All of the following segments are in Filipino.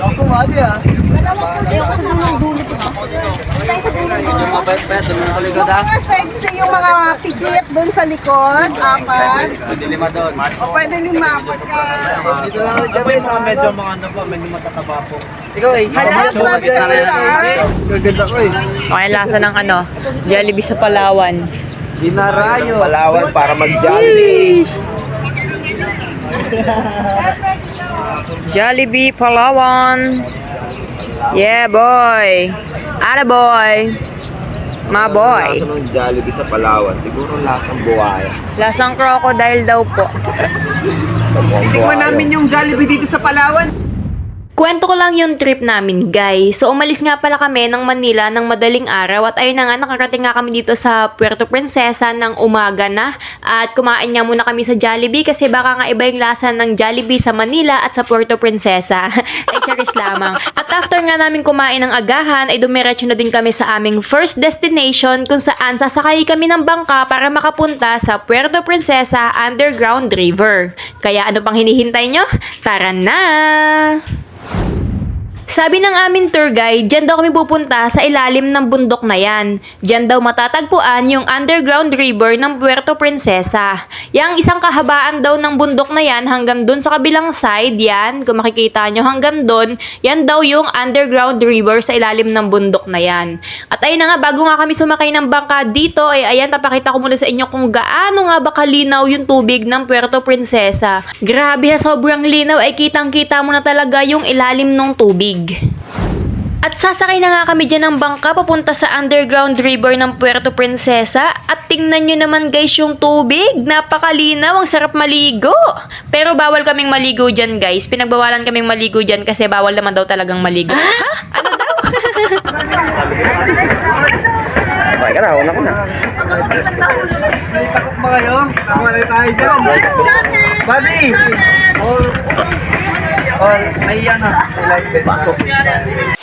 Ako, wali ah. Ayoko mga dulo ko. Ayoko sa pa, dulo ko ah. Mga sexy yung mga pigit doon sa likod. Apat. Pwede lima doon. O pwede lima. Pagka. Dito lang. Mga medyo mga ano po, medyo matataba po. Ikaw eh. Hala, grabe ka sila. Gaganda ko eh. Okay, lasa ng ano, Jollibee sa Palawan. Dinarayo. Palawan para mag-Jollibee. Jollibee Palawan. Yeah, boy. Ara boy. Ma boy. Lasa ng Jollibee sa Palawan. Siguro lasang buwaya. Lasang crocodile daw po. Tikman namin yung Jollibee dito sa Palawan. Kwento ko lang yung trip namin, guys. So, umalis nga pala kami ng Manila ng madaling araw at ayun na nga, nakarating nga kami dito sa Puerto Princesa ng umaga na. At kumain nga muna kami sa Jollibee kasi baka nga iba yung lasa ng Jollibee sa Manila at sa Puerto Princesa. ay charis lamang. At after nga namin kumain ng agahan, ay dumiretso na din kami sa aming first destination kung saan sasakay kami ng bangka para makapunta sa Puerto Princesa Underground River. Kaya ano pang hinihintay nyo? Tara na! Sabi ng aming tour guide, dyan daw kami pupunta sa ilalim ng bundok na yan. Dyan daw matatagpuan yung underground river ng Puerto Princesa. Yang isang kahabaan daw ng bundok na yan hanggang dun sa kabilang side yan, kung makikita nyo hanggang dun, yan daw yung underground river sa ilalim ng bundok na yan. At ayun na nga, bago nga kami sumakay ng bangka dito, ay ayan, papakita ko muna sa inyo kung gaano nga ba kalinaw yung tubig ng Puerto Princesa. Grabe ha, sobrang linaw ay kitang-kita mo na talaga yung ilalim ng tubig. At sasakay na nga kami dyan ng bangka papunta sa underground river ng Puerto Princesa. At tingnan nyo naman guys yung tubig. Napakalinaw, ang sarap maligo. Pero bawal kaming maligo dyan guys. Pinagbawalan kaming maligo dyan kasi bawal naman daw talagang maligo. Ha? Ano daw? Okay ka na, una ko na. Takot ba kayo? Tama na tayo dyan. Buddy! All, all, ay yan ah. Like, pasok.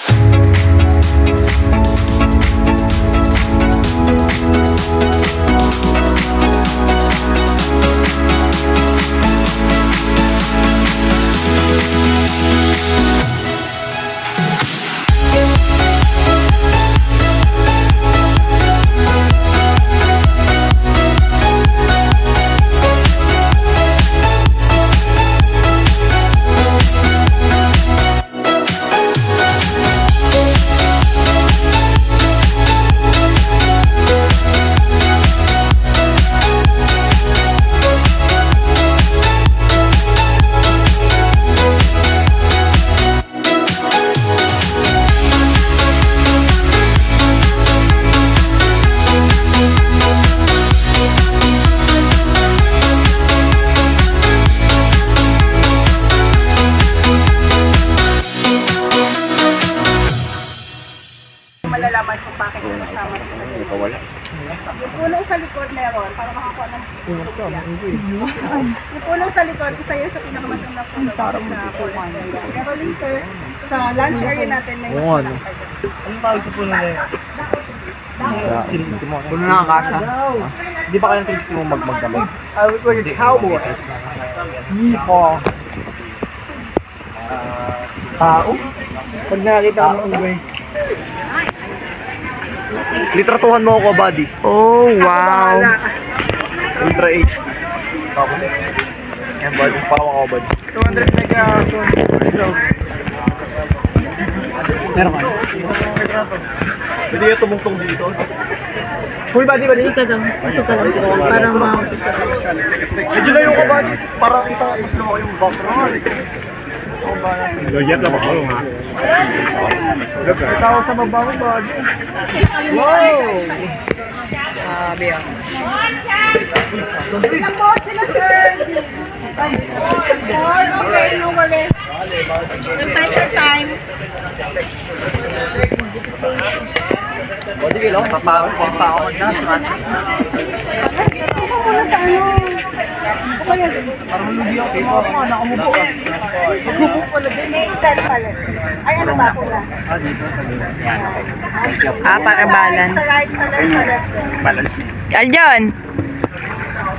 Yung puno sa likod meron, para makakuha ng Yung puno sa likod, isa yun sa pinakamatandang puno sa forest area. Pero later, sa lunch area natin, may mas Oo, ano? malaki dyan. Anong tawag sa puno na yun? Puno na ang kasa. Di ba kayo ng mo magmagdamag? I was like a cowboy. Yeehaw! Tao? Pag nakakita ko ng ugay. Litratuhan mo ako, buddy. Oh, wow. Ultra 8. Tapos, yan, buddy. Pawa ko, buddy. 200 mega. Meron ka. Pwede yung tumungtong dito. Full body, buddy. Suka daw. Suka daw. Parang mga... Medyo layo ka, buddy. Para kita mas lumaki yung background. Gayat na makalo nga. Ikaw sa mabaho, buddy. Wow! Grabe ah. Ilang boat sila, sir? Four? Okay, no worries. Yung time for time. Body kilo, papaon, papaon na. Parang lugi ako sa mga mga nakumupo. Maghubo pala din. May stand pala. Ay, ano ba? Ah, para balance. Sa right, sa left, sa left. Balance na. Aljon!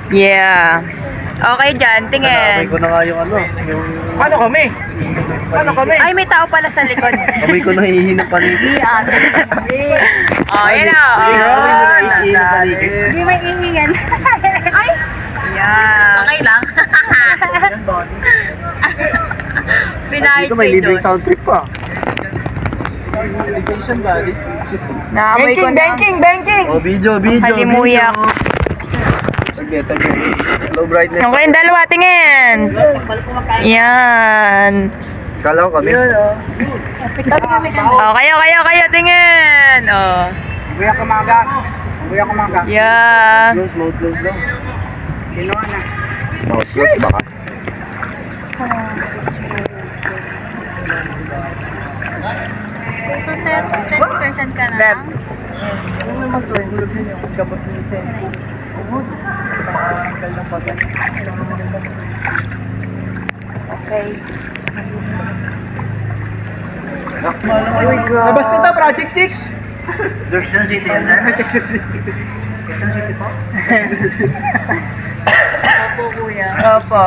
Yeah. Okay dyan, tingin. ko na nga yung ano, yung... Paano kami? Paano kami? Ay, may tao pala sa likod. Kamay ko nahihinap pa rin. oh, yun. Hindi, Oh, pa. Hindi may ihingan. Ay! Yan. Okay lang. Pinahit Dito may libreng sound trip pa. Vacation body. Naamoy ko na. banking! Oh, video, video, Halimuyak. Saglit, saglit. Low brightness. Yung kayong dalawa, tingin. Yan. Kala ko kami. Oh, kayo, kayo, kayo, tingin. Oh. Kuya kumaga. Kuya kumaga. Yeah. Close, mode close. Ginawa na. No, oh, shoot baka. So, sir, 30% ka na lang? Yes. Ano yung mag-tuwing? Hulog niyo yung gabot niyo sa inyo. Ugod. Tanggal ng bagan. Okay. Labas nito, Project 6! Dorsal City yan, sir. Project 6. Eternity po? Opo, kuya. Opo.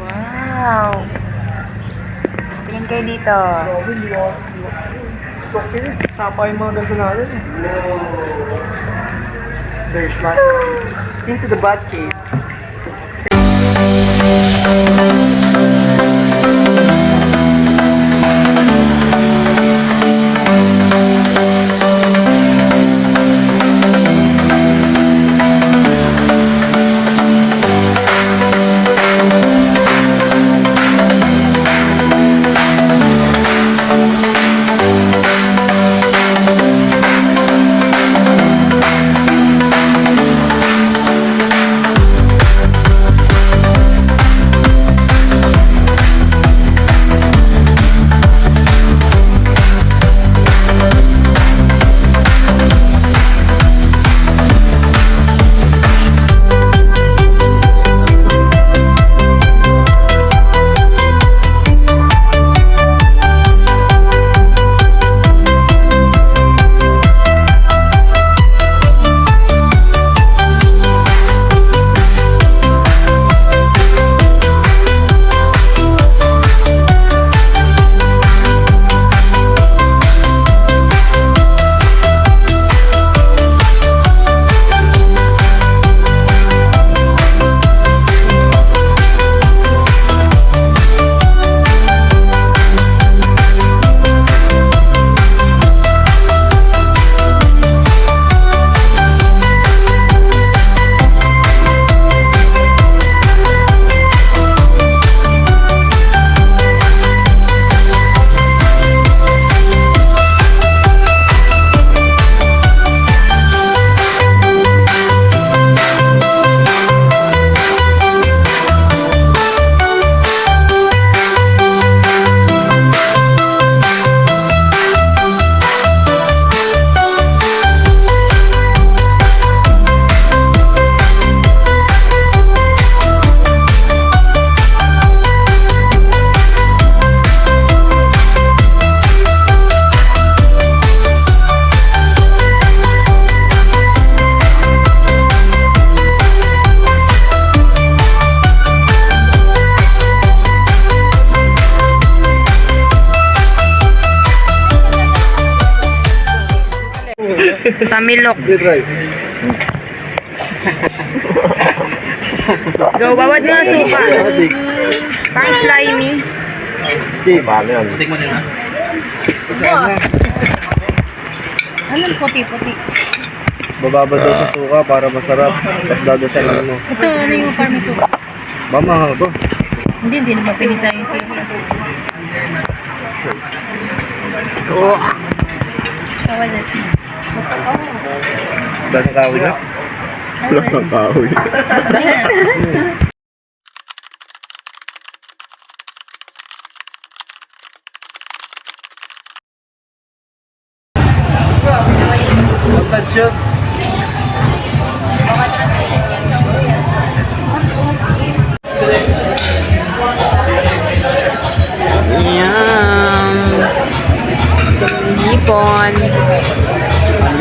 Wow. Tingin kayo dito. Grabe, hindi ako. Okay, tapa yung mga ganito natin. There's one. Into the bat cave. Tamilok. Go, bawad mo na suka. Pang slimy. Hindi, paano yan? Anong puti-puti? Bababa daw sa suka para masarap. Tapos dadasalan mo. Ito, ano yung parang suka? Mama, ba? Hindi, hindi naman pinisa yung sili. Oo. Tawad na. Dahil sa tao niya? Plus ng tao Touch Yan. Hipon.